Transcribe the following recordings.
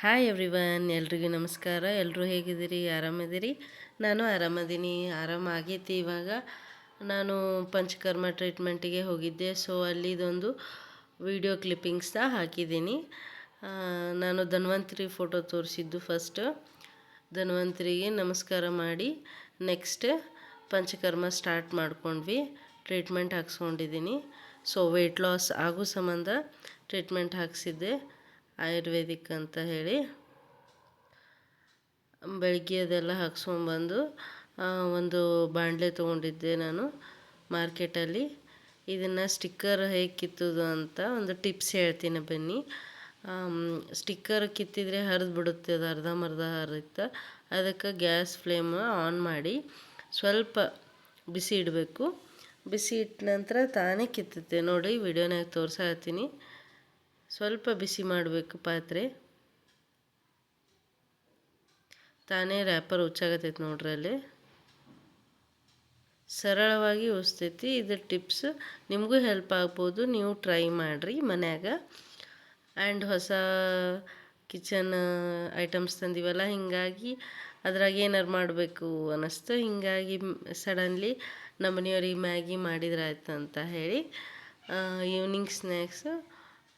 Hi everyone ಎಲ್ರಿಗೂ ನಮಸ್ಕಾರ. ಎಲ್ಲರೂ ಹೇಗಿದ್ದೀರಿ? ಆರಾಮಿದ್ದೀರಿ? ನಾನು ಆರಾಮದೀನಿ. ಆರಾಮಾಗೈತಿ ಇವಾಗ. ನಾನು ಪಂಚಕರ್ಮ ಟ್ರೀಟ್ಮೆಂಟಿಗೆ ಹೋಗಿದ್ದೆ. ಸೊ ಅಲ್ಲಿದೊಂದು ವಿಡಿಯೋ ಕ್ಲಿಪ್ಪಿಂಗ್ಸ್ನ ಹಾಕಿದ್ದೀನಿ. ನಾನು ಧನ್ವಂತರಿ ಫೋಟೋ ತೋರಿಸಿದ್ದು ಫಸ್ಟ್ ಧನ್ವಂತರಿಗೆ ನಮಸ್ಕಾರ ಮಾಡಿ ನೆಕ್ಸ್ಟ್ ಪಂಚಕರ್ಮ ಸ್ಟಾರ್ಟ್ ಮಾಡ್ಕೊಂಡ್ವಿ. ಟ್ರೀಟ್ಮೆಂಟ್ ಹಾಕ್ಸ್ಕೊಂಡಿದ್ದೀನಿ. ಸೊ ವೆಯ್ಟ್ ಲಾಸ್ ಆಗೋ ಸಂಬಂಧ ಟ್ರೀಟ್ಮೆಂಟ್ ಹಾಕ್ಸಿದ್ದೆ. ಆಯುರ್ವೇದಿಕ್ ಅಂತ ಹೇಳಿ ಬೆಳಗ್ಗೆ ಅದೆಲ್ಲ ಹಾಕ್ಸ್ಕೊಂಬಂದು ಒಂದು ಬಾಣಲೆ ತೊಗೊಂಡಿದ್ದೆ ನಾನು ಮಾರ್ಕೆಟಲ್ಲಿ. ಇದನ್ನು ಸ್ಟಿಕ್ಕರ್ ಹೇಗೆ ಕಿತ್ತೋದು ಅಂತ ಒಂದು ಟಿಪ್ಸ್ ಹೇಳ್ತೀನಿ ಬನ್ನಿ. ಸ್ಟಿಕ್ಕರ್ ಕಿತ್ತಿದ್ರೆ ಹರಿದು ಬಿಡುತ್ತೆ, ಅದು ಅರ್ಧಂಬರ್ಧ ಹರಿಯುತ್ತೆ. ಅದಕ್ಕೆ ಗ್ಯಾಸ್ ಫ್ಲೇಮ್ ಆನ್ ಮಾಡಿ ಸ್ವಲ್ಪ ಬಿಸಿ ಇಡಬೇಕು. ಬಿಸಿ ಇಟ್ಟ ನಂತರ ತಾನೇ ಕಿತ್ತುತ್ತೆ. ನೋಡಿ, ವಿಡಿಯೋನಾಗ ತೋರ್ಸಾತೀನಿ ಸ್ವಲ್ಪ ಬಿಸಿ ಮಾಡಬೇಕು ಪಾತ್ರೆ. ತಾನೇ ರ್ಯಾಪರ್ ಹುಚ್ಚಾಗತ್ತೈತೆ ನೋಡ್ರಿ ಅಲ್ಲಿ. ಸರಳವಾಗಿ ಉಸ್ತೈತಿ. ಇದು ಟಿಪ್ಸ್ ನಿಮಗೂ ಹೆಲ್ಪ್ ಆಗ್ಬೋದು. ನೀವು ಟ್ರೈ ಮಾಡಿರಿ ಮನ್ಯಾಗ. ಆ್ಯಂಡ್ ಹೊಸ ಕಿಚನ್ ಐಟಮ್ಸ್ ತಂದಿವಲ್ಲ, ಹೀಗಾಗಿ ಅದ್ರಾಗ ಏನಾರು ಮಾಡಬೇಕು ಅನ್ನಿಸ್ತು ಹೀಗಾಗಿ ಸಡನ್ಲಿ ನಮ್ಮ ಮನೆಯವ್ರಿಗೆ ಮ್ಯಾಗಿ ಮಾಡಿದ್ರಾಯ್ತು ಅಂತ ಹೇಳಿ ಈವ್ನಿಂಗ್ ಸ್ನ್ಯಾಕ್ಸು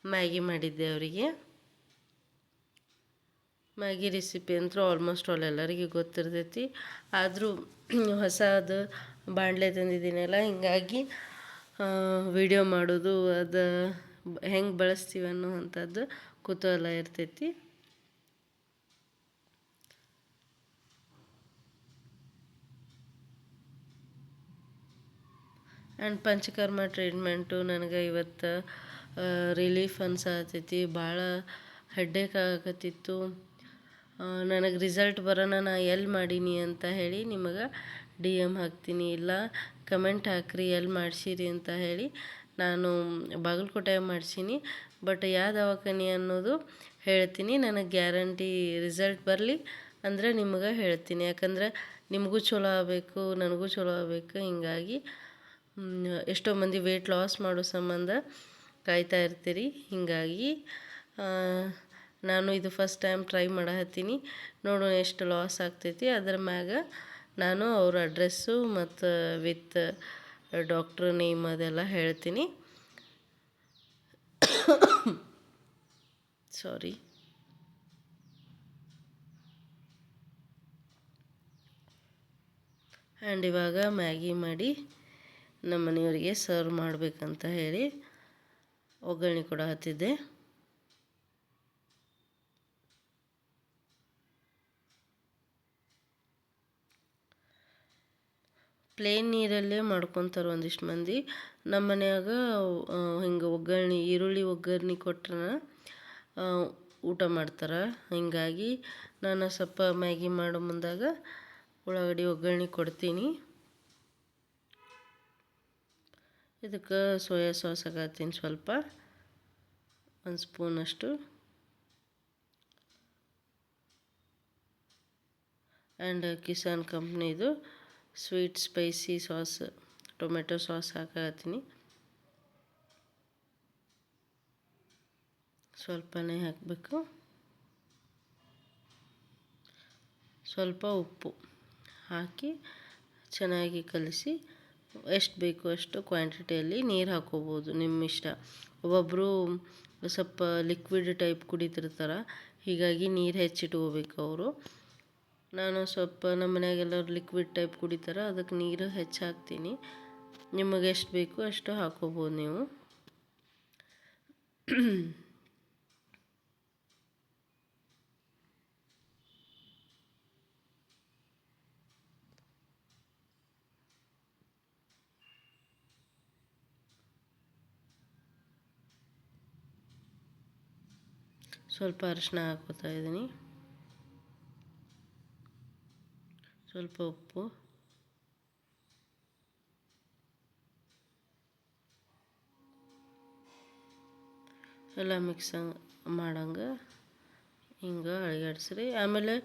ಮ್ಯಾಗಿ ಮಾಡಿದ್ದೆ ಅವರಿಗೆ. ಮ್ಯಾಗಿ ರೆಸಿಪಿ ಅಂತೂ ಆಲ್ಮೋಸ್ಟ್ ಆಲ್ ಎಲ್ಲರಿಗೂ ಗೊತ್ತಿರ್ತೈತಿ. ಆದರೂ ಹೊಸದು ಬಾಣಲೆ ತಂದಿದ್ದೀನಲ್ಲ, ಹೀಗಾಗಿ ವಿಡಿಯೋ ಮಾಡೋದು, ಅದು ಹೆಂಗೆ ಬಳಸ್ತೀವಿ ಅನ್ನೋವಂಥದ್ದು ಕುತೂಹಲ ಇರ್ತೈತಿ. ಆ್ಯಂಡ್ ಪಂಚಕರ್ಮ ಟ್ರೀಟ್ಮೆಂಟು ನನಗೆ ಇವತ್ತು ರಿಲೀಫ್ ಅನ್ಸತೈತಿ. ಭಾಳ ಹೆಡ್ಡೇಕ್ ಆಗತ್ತಿತ್ತು. ನನಗೆ ರಿಸಲ್ಟ್ ಬರೋಣ ನಾ ಎಲ್ಲಿ ಮಾಡೀನಿ ಅಂತ ಹೇಳಿ ನಿಮಗೆ ಡಿ ಎಂ ಹಾಕ್ತೀನಿ. ಇಲ್ಲ ಕಮೆಂಟ್ ಹಾಕ್ರಿ ಎಲ್ಲಿ ಮಾಡಿಸಿರಿ ಅಂತ ಹೇಳಿ ನಾನು ಬಾಗಲಕೋಟೆ ಮಾಡ್ಸೀನಿ. ಬಟ್ ಯಾವ ದವಾಖಾನೆ ಅನ್ನೋದು ಹೇಳ್ತೀನಿ. ನನಗೆ ಗ್ಯಾರಂಟಿ ರಿಸಲ್ಟ್ ಬರಲಿ ಅಂದರೆ ನಿಮಗೆ ಹೇಳ್ತೀನಿ. ಯಾಕಂದ್ರೆ ನಿಮಗೂ ಚಲೋ ಆಗಬೇಕು, ನನಗೂ ಚಲೋ ಆಗಬೇಕು. ಹಿಂಗಾಗಿ ಎಷ್ಟೋ ಮಂದಿ ವೆಯ್ಟ್ ಲಾಸ್ ಮಾಡೋ ಸಂಬಂಧ ಕಾಯ್ತಾ ಇರ್ತೀರಿ. ಹೀಗಾಗಿ ನಾನು ಇದು ಫಸ್ಟ್ ಟೈಮ್ ಟ್ರೈ ಮಾಡಹತ್ತೀನಿ. ನೋಡೋಣ ಎಷ್ಟು ಲಾಸ್ ಆಗ್ತೈತಿ. ಅದ್ರ ಮ್ಯಾಗ ನಾನು ಅವ್ರ ಅಡ್ರೆಸ್ಸು ಮತ್ತು ವಿತ್ ಡಾಕ್ಟ್ರ್ ನೇಮ್ ಅದೆಲ್ಲ ಹೇಳ್ತೀನಿ. ಸಾರಿ ಆ್ಯಂಡ್ ಇವಾಗ ಮ್ಯಾಗಿ ಮಾಡಿ ನಮ್ಮ ಮನೆಯವರಿಗೆ ಸರ್ವ್ ಮಾಡಬೇಕಂತ ಹೇಳಿ ಒಗ್ಗರಣೆ ಕೂಡ ಹತ್ತಿದ್ದೆ ಪ್ಲೇನ್ ನೀರಲ್ಲೇ ಮಾಡ್ಕೊತಾರೆ ಒಂದಿಷ್ಟು ಮಂದಿ. ನಮ್ಮ ಮನ್ಯಾಗ ಹಿಂಗೆ ಒಗ್ಗರಣೆ, ಈರುಳ್ಳಿ ಒಗ್ಗರಣೆ ಕೊಟ್ರೆ ಊಟ ಮಾಡ್ತಾರೆ. ಹೀಗಾಗಿ ನಾನು ಸ್ವಲ್ಪ ಮ್ಯಾಗಿ ಮಾಡೋ ಮುಂದಾಗ ಉಳ್ಳಾಗಡ್ಡಿ ಒಗ್ಗರಣೆ ಕೊಡ್ತೀನಿ. ಇದಕ್ಕೆ ಸೋಯಾ ಸಾಸ್ ಹಾಕತ್ತೀನಿ ಸ್ವಲ್ಪ. ಒಂದು ಸ್ಪೂನಷ್ಟು ಆ್ಯಂಡ್ ಕಿಸಾನ್ ಕಂಪ್ನಿದು sweet spicy sauce, tomato sauce ಹಾಕತ್ತೀನಿ ಸ್ವಲ್ಪನೇ ಹಾಕಬೇಕು. ಸ್ವಲ್ಪ ಉಪ್ಪು ಹಾಕಿ ಚೆನ್ನಾಗಿ ಕಲಿಸಿ. ಎಷ್ಟು ಬೇಕು ಅಷ್ಟು ಕ್ವಾಂಟಿಟಿಯಲ್ಲಿ ನೀರು ಹಾಕ್ಕೋಬೋದು ನಿಮ್ಮ ಇಷ್ಟ ಒಬ್ಬೊಬ್ಬರು ಸ್ವಲ್ಪ ಲಿಕ್ವಿಡ್ ಟೈಪ್ ಕುಡಿತಿರ್ತಾರೆ, ಹೀಗಾಗಿ ನೀರು ಹೆಚ್ಚಿಟ್ಕೋಬೇಕು ಅವರು. ನಾನು ಸ್ವಲ್ಪ ನಮ್ಮ ಮನ್ಯಾಗೆಲ್ಲರೂ ಲಿಕ್ವಿಡ್ ಟೈಪ್ ಕುಡಿತಾರೆ, ಅದಕ್ಕೆ ನೀರು ಹೆಚ್ಚು ಹಾಕ್ತೀನಿ ನಿಮಗೆ ಎಷ್ಟು ಬೇಕು ಅಷ್ಟು ಹಾಕ್ಕೋಬೋದು ನೀವು. ಸ್ವಲ್ಪ ಅರಿಶಿನ ಹಾಕೋತಾ ಇದ್ದೀನಿ. ಸ್ವಲ್ಪ ಉಪ್ಪು. ಎಲ್ಲ ಮಿಕ್ಸ್ ಮಾಡಂಗೆ. ಹಿಂಗೆ ಅಳಿಗಾಡ್ಸ್ರಿ. ಆಮೇಲೆ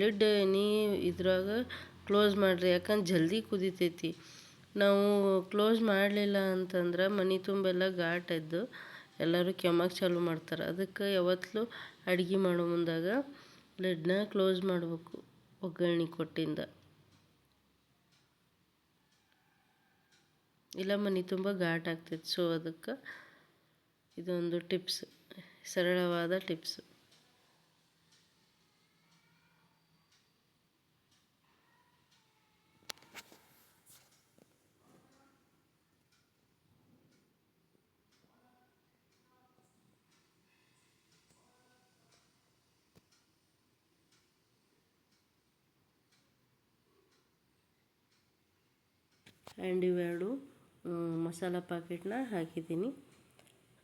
ಲಿಡ್ ನೀ ಇದ್ರಾಗ ಕ್ಲೋಸ್ ಮಾಡಿರಿ. ಯಾಕಂದ್ರೆ ಜಲ್ದಿ ಕುದಿತೈತಿ. ನಾವು ಕ್ಲೋಸ್ ಮಾಡಲಿಲ್ಲ ಅಂತಂದ್ರೆ ಮನೆ ತುಂಬೆಲ್ಲ ಘಾಟ್ ಎದ್ದು ಎಲ್ಲರೂ ಕೆಮ್ಮಕ್ಕೆ ಚಾಲು ಮಾಡ್ತಾರೆ. ಅದಕ್ಕೆ ಯಾವತ್ತೂ ಅಡುಗೆ ಮಾಡೋ ಮುಂದಾಗ ಲಿಡ್ನ ಕ್ಲೋಸ್ ಮಾಡಬೇಕು, ಒಗ್ಗರಣೆ ಕೊಟ್ಟಿಂದ. ಇಲ್ಲ ಮನೆ ತುಂಬ ಘಾಟ್ ಆಗ್ತೈತೆ ಸೊ ಅದಕ್ಕೆ ಇದೊಂದು ಟಿಪ್ಸ್ ಸರಳವಾದ ಟಿಪ್ಸ್ ಆ್ಯಂಡ್ ಇವೆರಡು ಮಸಾಲ ಪ್ಯಾಕೆಟ್ನ ಹಾಕಿದ್ದೀನಿ.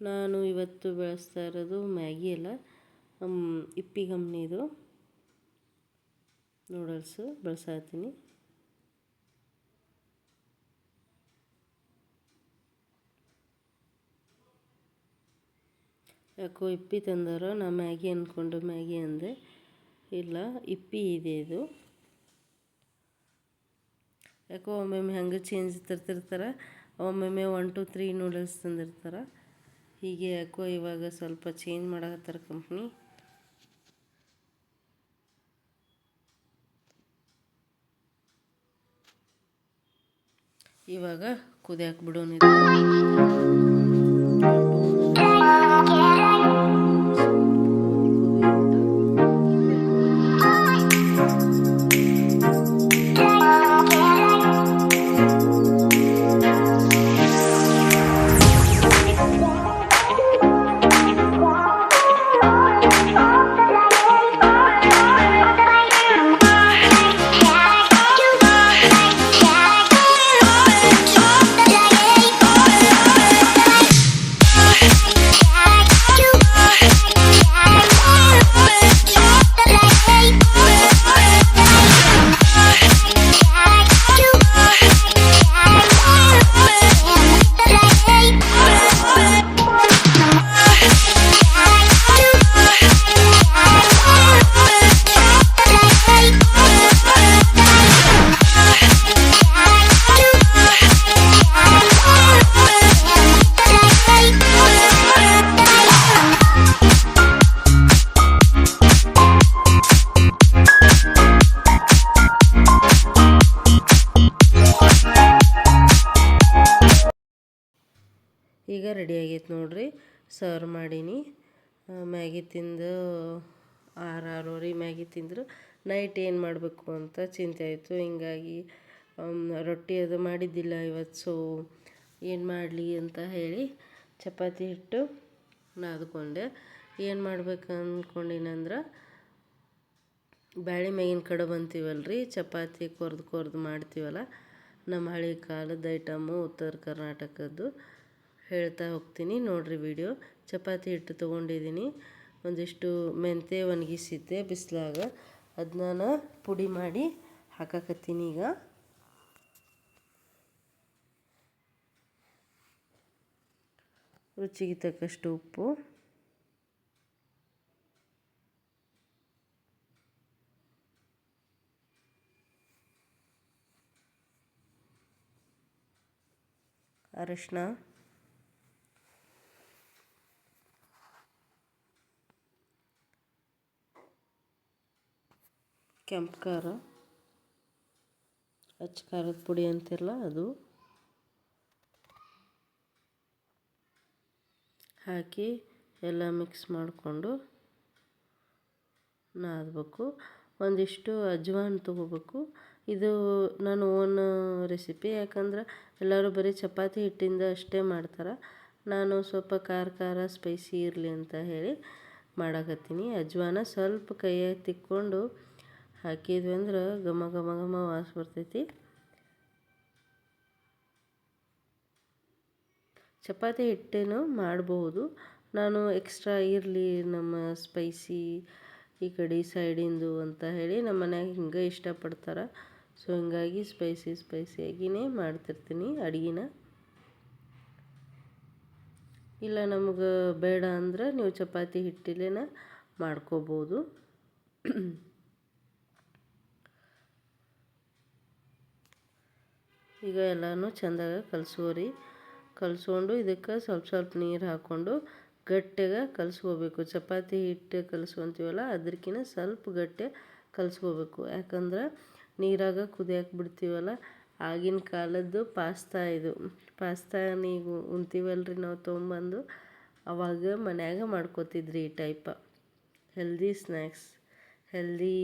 ನಾನು ಇವತ್ತು ಬೆಳೆಸ್ತಾ ಇರೋದು ಮ್ಯಾಗಿ ಅಲ್ಲ ಇಪ್ಪಿ ಕಂಪ್ನಿದು ನೂಡಲ್ಸು ಬಳಸಾತೀನಿ ಯಾಕೋ ಇಪ್ಪಿ ತಂದಾರೋ ನಾ ಮ್ಯಾಗಿ ಅಂದ್ಕೊಂಡು ಮ್ಯಾಗಿ ಅಂದೆ. ಇಲ್ಲ, ಇಪ್ಪಿ ಇದೆ ಇದು. ಯಾಕೋ ಒಮ್ಮೊಮ್ಮೆ ಹೆಂಗೆ ಚೇಂಜ್ ತರ್ತಿರ್ತಾರೆ, ಒಮ್ಮೊಮ್ಮೆ ಒನ್ ಟು ತ್ರೀ ನೂಡಲ್ಸ್ ತಂದಿರ್ತಾರೆ. ಹೀಗೆ ಯಾಕೋ ಇವಾಗ ಸ್ವಲ್ಪ ಚೇಂಜ್ ಮಾಡಕತ್ತಾರ ಕಂಪ್ನಿ ಇವಾಗ ಕುದಿಯಾಕೆ ಬಿಡೋಣ ಮ್ಯಾಗಿ ತಿಂದು ಆರು ಆರೂವರೆ ಮ್ಯಾಗಿ ತಿಂದರು. ನೈಟ್ ಏನು ಮಾಡಬೇಕು ಅಂತ ಚಿಂತೆ ಆಯಿತು. ಹಿಂಗಾಗಿ ರೊಟ್ಟಿ ಅದು ಮಾಡಿದ್ದಿಲ್ಲ ಇವತ್ತು ಸೊ ಏನು ಮಾಡಲಿ ಅಂತ ಹೇಳಿ ಚಪಾತಿ ಹಿಟ್ಟು ನಾದ್ಕೊಂಡೆ ಏನು ಮಾಡ್ಬೇಕು ಅಂದ್ಕೊಂಡಿನಂದ್ರೆ ಬ್ಯಾಳೆ ಮ್ಯಾಗಿನ ಬಂತೀವಲ್ಲ ರೀ ಚಪಾತಿ ಕೊರ್ದು ಕೊರ್ದು ಮಾಡ್ತೀವಲ್ಲ, ನಮ್ಮ ಹಳೆ ಕಾಲದ ಐಟಮು ಉತ್ತರ ಕರ್ನಾಟಕದ್ದು. ಹೇಳ್ತಾ ಹೋಗ್ತೀನಿ ನೋಡಿರಿ ವಿಡಿಯೋ ಚಪಾತಿ ಹಿಟ್ಟು ತೊಗೊಂಡಿದ್ದೀನಿ. ಒಂದಿಷ್ಟು ಮೆಂತೆ ಒಣಗಿಸಿದ್ದೆ ಬಿಸಿಲಾಗ. ಅದನ್ನ ಪುಡಿ ಮಾಡಿ ಹಾಕಕತ್ತೀನಿ ಈಗ. ರುಚಿಗೆ ತಕ್ಕಷ್ಟು ಉಪ್ಪು. ಅರಶಿನ. ಕೆಂಪು ಖಾರ ಅಚ್ಚ ಖಾರದ ಪುಡಿ ಅಂತಿರಲ್ಲ ಅದು. ಹಾಕಿ ಎಲ್ಲ ಮಿಕ್ಸ್ ಮಾಡಿಕೊಂಡು ನಾದಬೇಕು. ಒಂದಿಷ್ಟು ಅಜ್ವಾನ್ ತೊಗೋಬೇಕು. ಇದು ನಾನು ಓನ್ ರೆಸಿಪಿ ಯಾಕಂದ್ರೆ ಎಲ್ಲರೂ ಬರೀ ಚಪಾತಿ ಹಿಟ್ಟಿಂದ ಅಷ್ಟೇ ಮಾಡ್ತಾರೆ. ನಾನು ಸ್ವಲ್ಪ ಖಾರ ಖಾರ ಸ್ಪೈಸಿ ಇರಲಿ ಅಂತ ಹೇಳಿ ಮಾಡಕತ್ತೀನಿ. ಅಜ್ವಾನ ಸ್ವಲ್ಪ ಕೈಯಾಗ ತಿಕ್ಕೊಂಡು ಹಾಕಿದ್ವಿ ಅಂದ್ರೆ ಘಮ ಘಮ ಘಮ ವಾಸ ಬರ್ತೈತಿ. ಚಪಾತಿ ಹಿಟ್ಟೇನು ಮಾಡಬಹುದು ನಾನು ಎಕ್ಸ್ಟ್ರಾ ಇರಲಿ ನಮ್ಮ ಸ್ಪೈಸಿ ಈ ಕಡೆ ಸೈಡಿಂದು ಅಂತ ಹೇಳಿ ನಮ್ಮ ಮನ್ಯಾಗ ಹಿಂಗೆ ಇಷ್ಟಪಡ್ತಾರೆ. ಸೊ ಹಿಂಗಾಗಿ ಸ್ಪೈಸಿ ಸ್ಪೈಸಿಯಾಗಿಯೇ ಮಾಡ್ತಿರ್ತೀನಿ ಅಡುಗೆನ. ಇಲ್ಲ ನಮ್ಗೆ ಬೇಡ ಅಂದ್ರೆ ನೀವು ಚಪಾತಿ ಹಿಟ್ಟಿಲೇನ ಮಾಡ್ಕೋಬೋದು. ಈಗ ಎಲ್ಲನೂ ಚೆಂದಾಗ ರೀ ಕಲಸ್ಕೊಂಡು ಇದಕ್ಕೆ ಸ್ವಲ್ಪ ಸ್ವಲ್ಪ ನೀರು ಹಾಕ್ಕೊಂಡು ಗಟ್ಟಿಗೆ ಕಲಸ್ಕೋಬೇಕು. ಚಪಾತಿ ಹಿಟ್ಟು ಕಲಸ್ಕೊತೀವಲ್ಲ ಅದಕ್ಕಿಂತ ಸ್ವಲ್ಪ ಗಟ್ಟಿ ಕಲಸ್ಕೋಬೇಕು. ಯಾಕಂದ್ರೆ ನೀರಾಗ ಕುದಿಯಕ್ಕೆ ಬಿಡ್ತೀವಲ್ಲ ಆಗಿನ ಕಾಲದ್ದು ಪಾಸ್ತಾ ಇದು. ಪಾಸ್ತಾ ನೀವು ಉಣ್ತೀವಲ್ರಿ ನಾವು ತೊಗೊಂಬಂದು ಅವಾಗ ಮನ್ಯಾಗ ಮಾಡ್ಕೋತಿದ್ರಿ ಈ type. Healthy snacks healthy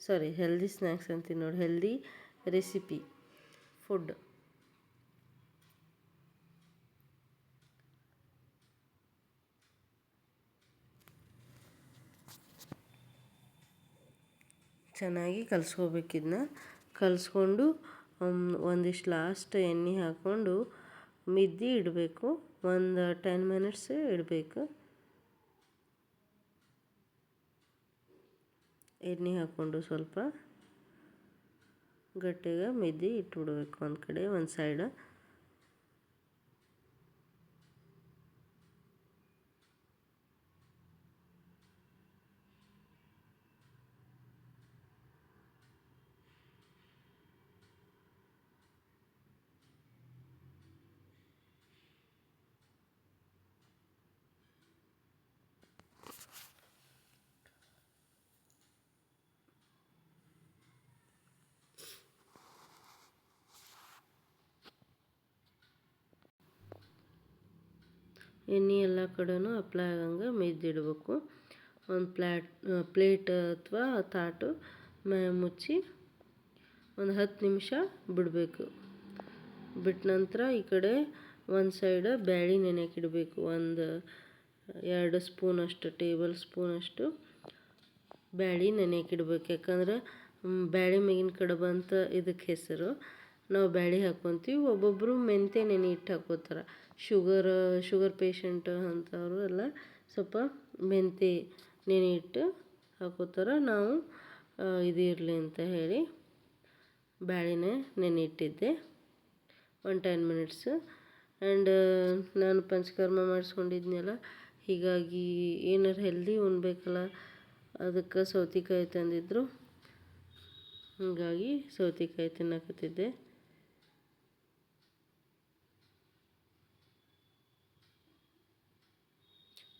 sorry healthy snacks ಅಂತೀನಿ ನೋಡಿ. ಹೆಲ್ದಿ ರೆಸಿಪಿ ಫುಡ್ ಚೆನ್ನಾಗಿ ಕಲಿಸ್ಕೋಬೇಕಿದ್ನ ಕಲಿಸ್ಕೊಂಡು ಒಂದಿಷ್ಟು ಲಾಸ್ಟ್ ಎಣ್ಣೆ ಹಾಕ್ಕೊಂಡು, ಮಿದ್ದಿ ಇಡಬೇಕು. ಒಂದು ಟೆನ್ ಮಿನಿಟ್ಸ್ ಇಡಬೇಕು. ಎಣ್ಣೆ ಹಾಕ್ಕೊಂಡು ಸ್ವಲ್ಪ. ಗಟ್ಟಿಗೆ ಮಿದ್ದಿ ಇಟ್ಬಿಡ್ಬೇಕು ಒಂದು ಕಡೆ ಒಂದು ಸೈಡ ಎಣ್ಣೆ ಎಲ್ಲ ಕಡೆನೂ ಅಪ್ಲೈ ಆಗಂಗೆ ಮೆದ್ದಿಡ್ಬೇಕು ಒಂದು ಪ್ಲ್ಯಾಟ್ ಪ್ಲೇಟ್ ಅಥವಾ ತಾಟು ಮುಚ್ಚಿ ಒಂದು ಹತ್ತು ನಿಮಿಷ ಬಿಡಬೇಕು. ಬಿಟ್ಟ ನಂತರ ಈ ಕಡೆ ಒಂದು ಸೈಡ್ ಬ್ಯಾಳಿ ನೆನೆಯಕ್ಕೆ ಇಡಬೇಕು. ಒಂದು ಎರಡು ಸ್ಪೂನಷ್ಟು ಟೇಬಲ್ ಸ್ಪೂನಷ್ಟು ಬ್ಯಾಳಿ ನೆನೆಯಕ್ಕೆ ಇಡ್ಬೇಕು. ಯಾಕಂದ್ರೆ ಬ್ಯಾಳಿ ಮೇಗಿನ ಕಡೆ ಅಂತ ಇದಕ್ಕೆ ಹೆಸರು. ನಾವು ಬ್ಯಾಳಿ ಹಾಕ್ಕೊತೀವಿ ಒಬ್ಬೊಬ್ಬರು ಮೆಂತ್ಯ ನೆನೆ ಇಟ್ಟು ಹಾಕ್ಕೋತಾರೆ ಶುಗರ್ ಶುಗರ್ ಪೇಷಂಟ್ ಅಂಥವರು ಎಲ್ಲ ಸ್ವಲ್ಪ ಮೆಂತ್ಯ ನೆನೆ ಇಟ್ಟು ಹಾಕೋತಾರೆ ನಾವು ಇದು ಇರಲಿ ಅಂತ ಹೇಳಿ ಬ್ಯಾಳಿನ ನೆನೆ ಇಟ್ಟಿದ್ದೆ. ಒನ್ ಟೆನ್ ಮಿನಿಟ್ಸ್ ಆ್ಯಂಡ್ ನಾನು ಪಂಚಕರ್ಮ ಮಾಡಿಸ್ಕೊಂಡಿದ್ನಲ್ಲ, ಹೀಗಾಗಿ ಏನಾರು ಹೆಲ್ದಿ ಉಣ್ಬೇಕಲ್ಲ ಅದಕ್ಕೆ ಸೌತೆಕಾಯಿ ತಂದಿದ್ದರು ಹೀಗಾಗಿ ಸೌತೆಕಾಯಿ ತಿನ್ನಕತ್ತಿದ್ದೆ.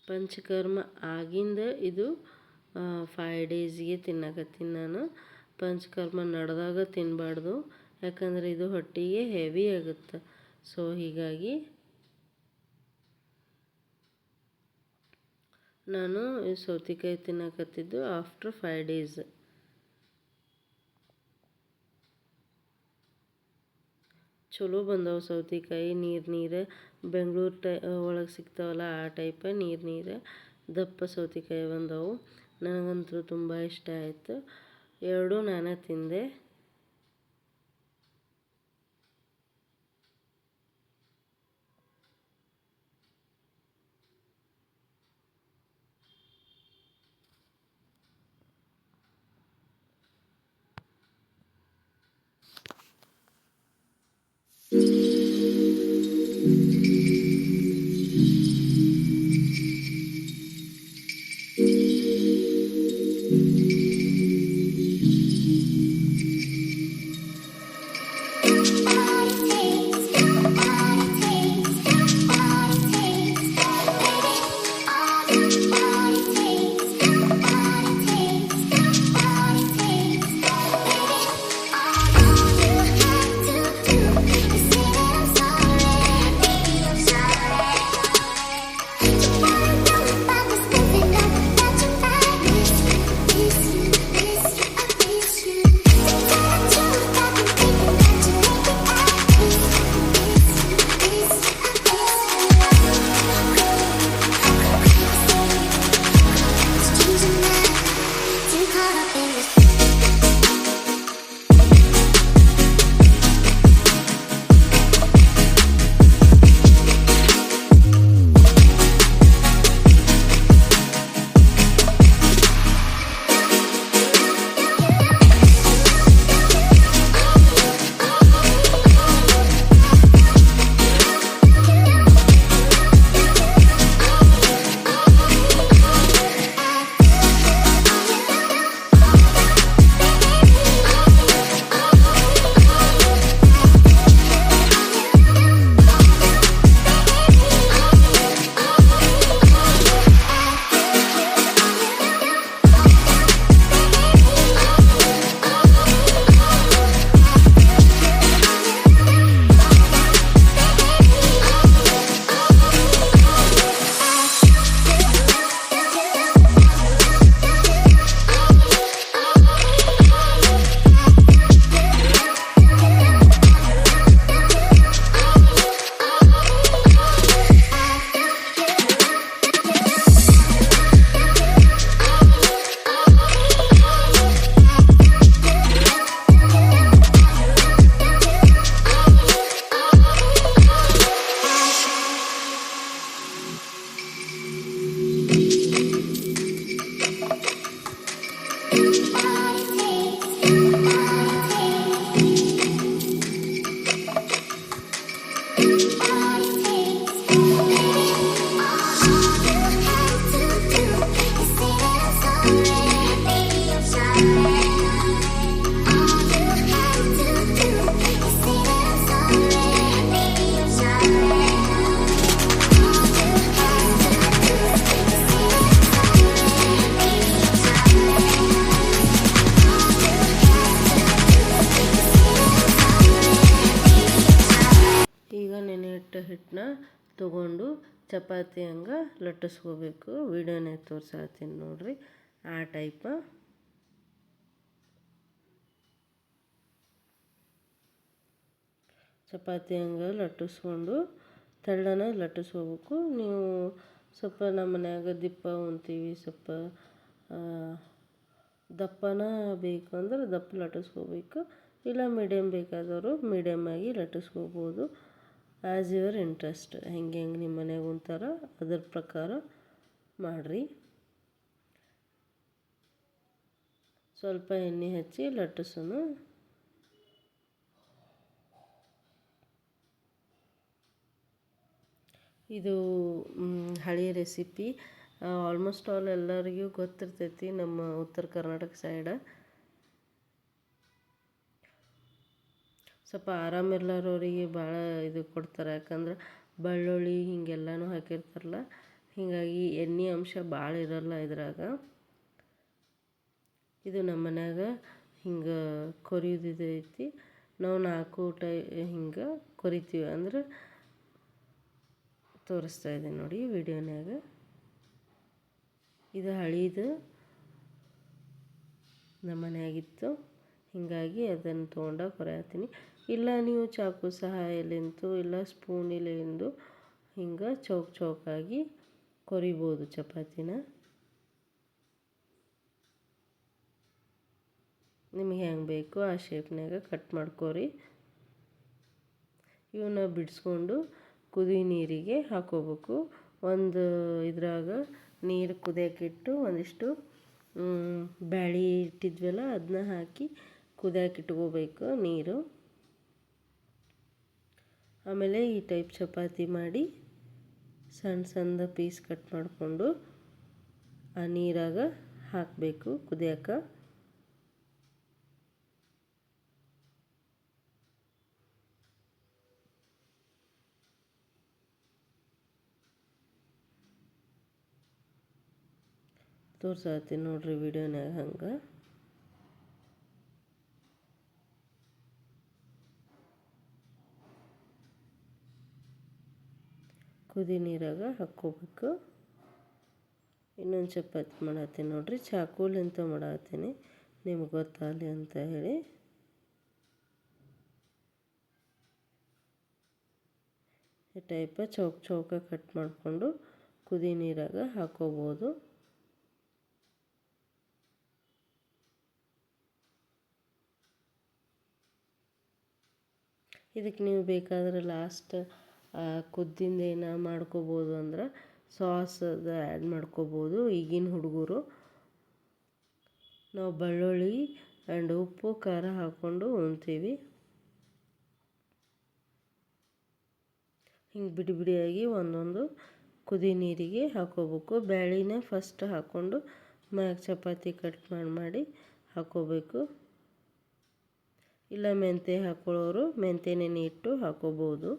ಪಂಚಕರ್ಮ ಆಗಿಂದ ಇದು ಫೈವ್ ಡೇಸ್ಗೆ ತಿನ್ನಕತ್ತೀನಿ ನಾನು. ಪಂಚಕರ್ಮ ನಡೆದಾಗ ತಿನ್ನಬಾರ್ದು ಯಾಕಂದರೆ ಇದು ಹೊಟ್ಟೆಗೆ ಹೆವಿ ಆಗುತ್ತೆ. ಸೊ ಹೀಗಾಗಿ ನಾನು ಸೌತೆಕಾಯಿ ತಿನ್ನಕತ್ತಿದ್ದು ಆಫ್ಟರ್ ಫೈವ್ ಡೇಸ್ ಚಲೋ ಬಂದವು ಸೌತೆಕಾಯಿ, ನೀರು ನೀರು. ಬೆಂಗ್ಳೂರು ಟೈ ಒಳಗೆ ಸಿಗ್ತಾವಲ್ಲ ಆ ಟೈಪ ನೀರು ನೀರು ದಪ್ಪ ಸೌತೆಕಾಯಿ ಬಂದವು. ನನಗಂತೂ ತುಂಬ ಇಷ್ಟ ಆಯಿತು. ಎರಡೂ ನಾನೇ ತಿಂದೆ. Música ಹಿಟ್ಟನ್ನ ತೊಗೊಂಡು ಚಪಾತಿ ಹಂಗೆ ಲಟ್ಟಿಸ್ಕೋಬೇಕು. ವಿಡಿಯೋನೇ ತೋರಿಸಾತೀನಿ ನೋಡಿರಿ. ಆ ಟೈಪ ಚಪಾತಿ ಹಂಗೆ ಲಟ್ಟಿಸ್ಕೊಂಡು ತೆಳ್ಳನ ಲಟ್ಟಿಸ್ಕೋಬೇಕು. ನೀವು ಸ್ವಲ್ಪ ನಮ್ಮ ಮನ್ಯಾಗ ದಿಪ್ಪ ಉಣ್ತೀವಿ, ಸ್ವಲ್ಪ ದಪ್ಪನ ಬೇಕು ಅಂದ್ರೆ ದಪ್ಪ ಲಟ್ಟಿಸ್ಕೋಬೇಕು. ಇಲ್ಲ ಮೀಡಿಯಮ್ ಬೇಕಾದವರು ಮೀಡಿಯಮ್ಮಾಗಿ ಲಟ್ಟಿಸ್ಕೋಬೋದು. ಆ್ಯಸ್ ಯುವರ್ ಇಂಟ್ರೆಸ್ಟ್ ಹೆಂಗೆ ಹೆಂಗೆ ನಿಮ್ಮ ಮನೆಗೆ ಉಂತಾರ ಅದ್ರ ಪ್ರಕಾರ ಮಾಡಿರಿ. ಸ್ವಲ್ಪ ಎಣ್ಣೆ ಹಚ್ಚಿ ಲಟ್ಟಸನು ಇದು ಹಳೆಯ ರೆಸಿಪಿ ಆಲ್ಮೋಸ್ಟ್ ಆಲ್ ಎಲ್ಲರಿಗೂ ಗೊತ್ತಿರ್ತೈತಿ ನಮ್ಮ ಉತ್ತರ ಕರ್ನಾಟಕ ಸೈಡ ಸ್ವಲ್ಪ ಆರಾಮಿರ್ಲಾರವರಿಗೆ ಭಾಳ ಇದು ಕೊಡ್ತಾರೆ. ಯಾಕಂದ್ರೆ ಬೆಳ್ಳುಳ್ಳಿ ಹಿಂಗೆಲ್ಲನೂ ಹಾಕಿರ್ತಾರಲ್ಲ, ಹೀಗಾಗಿ ಎಣ್ಣೆ ಅಂಶ ಭಾಳ ಇರಲ್ಲ ಇದ್ರಾಗ. ಇದು ನಮ್ಮ ಮನ್ಯಾಗ ಹಿಂಗೆ ಕೊರಿಯೋದು ಐತಿ. ನಾವು ನಾಲ್ಕು ಟೈ ಹಿಂಗೆ ಕೊರಿತೀವಿ. ಅಂದ್ರೆ ತೋರಿಸ್ತಾ ಇದ್ದೀನಿ ನೋಡಿ ವಿಡಿಯೋನ್ಯಾಗ. ಇದು ಹಳೀದು ನಮ್ಮ ಮನೆಯಾಗಿತ್ತು. ಹೀಗಾಗಿ ಅದನ್ನು ತೊಗೊಂಡಾಗ ಕೊರೆಯತ್ತೀನಿ ಇಲ್ಲ ನೀವು ಚಾಕು ಸಹಾಯಲಿಂತು ಇಲ್ಲ ಸ್ಪೂನಿಲಿಂದು ಹಿಂಗೆ ಚೌಕ್ ಚೌಕಾಗಿ ಕೊರಿಬೋದು ಚಪಾತಿನ. ನಿಮಗೆ ಹೆಂಗೆ ಬೇಕು ಆ ಶೇಪ್ನಾಗ ಕಟ್ ಮಾಡ್ಕೊರಿ. ಇವನ್ನ ಬಿಡಿಸ್ಕೊಂಡು ಕುದಿ ನೀರಿಗೆ ಹಾಕೋಬೇಕು. ಒಂದು ಇದ್ರಾಗ ನೀರು ಕುದಿಯೋಕ್ಕಿಟ್ಟು ಒಂದಿಷ್ಟು ಬ್ಯಾಳಿ ಇಟ್ಟಿದ್ವಲ್ಲ ಅದನ್ನ ಹಾಕಿ ಕುದಿಯೋಕೆ ಇಟ್ಕೋಬೇಕು ನೀರು. ಆಮೇಲೆ ಈ ಟೈಪ್ ಚಪಾತಿ ಮಾಡಿ ಸಣ್ಣ ಸಣ್ಣ ಪೀಸ್ ಕಟ್ ಮಾಡಿಕೊಂಡು ಆ ನೀರಾಗ ಹಾಕಬೇಕು, ಕುದಿಯೋಕೆ. ತೋರ್ಸತ್ತೀನಿ ನೋಡ್ರಿ ವಿಡಿಯೋನಾಗ ಹಂಗೆ. ಕುದಿ ನೀರಾಗ ಹಾಕ್ಕೋಬೇಕು. ಇನ್ನೊಂದು ಚಪಾತಿ ಮಾಡತ್ತೀನಿ ನೋಡಿರಿ. ಚಾಕುಲಿಂತ ಮಾಡತ್ತೀನಿ. ನಿಮ್ಗೆ ಗೊತ್ತಾಗಲಿ ಅಂತ ಹೇಳಿ. ಈ ಟೈಪ ಚೌಕ ಚೌಕ ಕಟ್ ಮಾಡಿಕೊಂಡು ಕುದಿ ನೀರಾಗ ಹಾಕೋಬೋದು ಇದಕ್ಕೆ ನೀವು ಬೇಕಾದ್ರೆ ಲಾಸ್ಟ್ ಕುದ್ದಿಂದ ಏನು ಮಾಡ್ಕೋಬೋದು ಅಂದ್ರೆ ಸಾಸ್ ಅದು ಆ್ಯಡ್ ಮಾಡ್ಕೋಬೋದು. ಈಗಿನ ಹುಡುಗರು ನಾವು ಬೆಳ್ಳುಳ್ಳಿ ಆ್ಯಂಡ್ ಉಪ್ಪು, ಖಾರ ಹಾಕ್ಕೊಂಡು ಉಣ್ತೀವಿ. ಹಿಂಗೆ ಬಿಡಿ ಬಿಡಿಯಾಗಿ ಒಂದೊಂದು ಕುದಿ ನೀರಿಗೆ ಹಾಕೋಬೇಕು. ಬ್ಯಾಳಿನ ಫಸ್ಟ್ ಹಾಕ್ಕೊಂಡು ಮ್ಯಾಗ ಚಪಾತಿ ಕಟ್ ಮಾಡಿ ಮಾಡಿ ಹಾಕೋಬೇಕು. ಇಲ್ಲ ಮೆಂತೆ ಹಾಕ್ಕೊಳ್ಳೋರು ಮೆಂತೆ ನೆನೆ ಇಟ್ಟು ಹಾಕೋಬೋದು.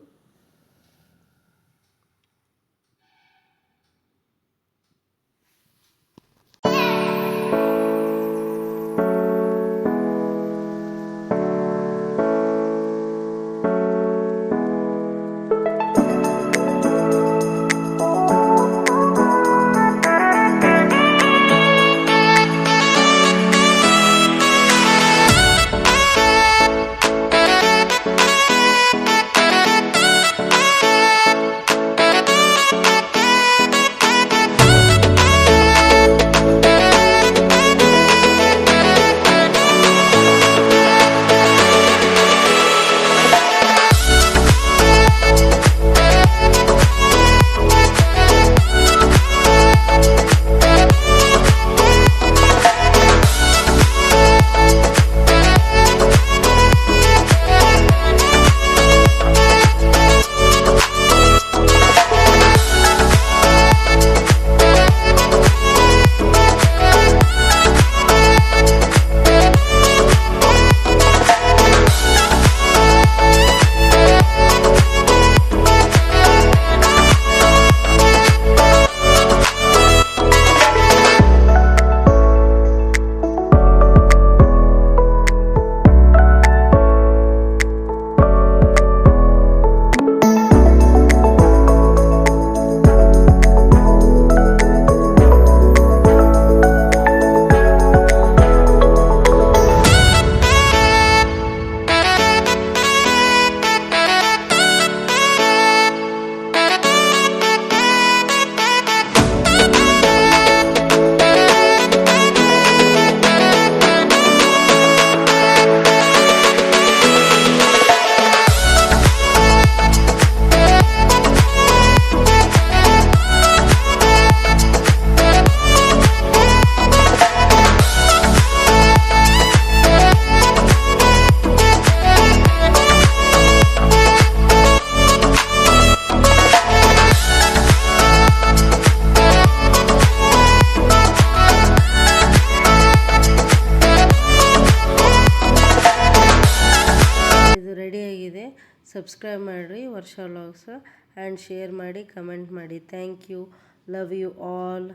ಆ್ಯಂಡ್ ಶೇರ್ ಮಾಡಿ ಕಮೆಂಟ್ ಮಾಡಿ. Thank you love you all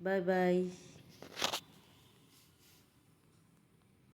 bye bye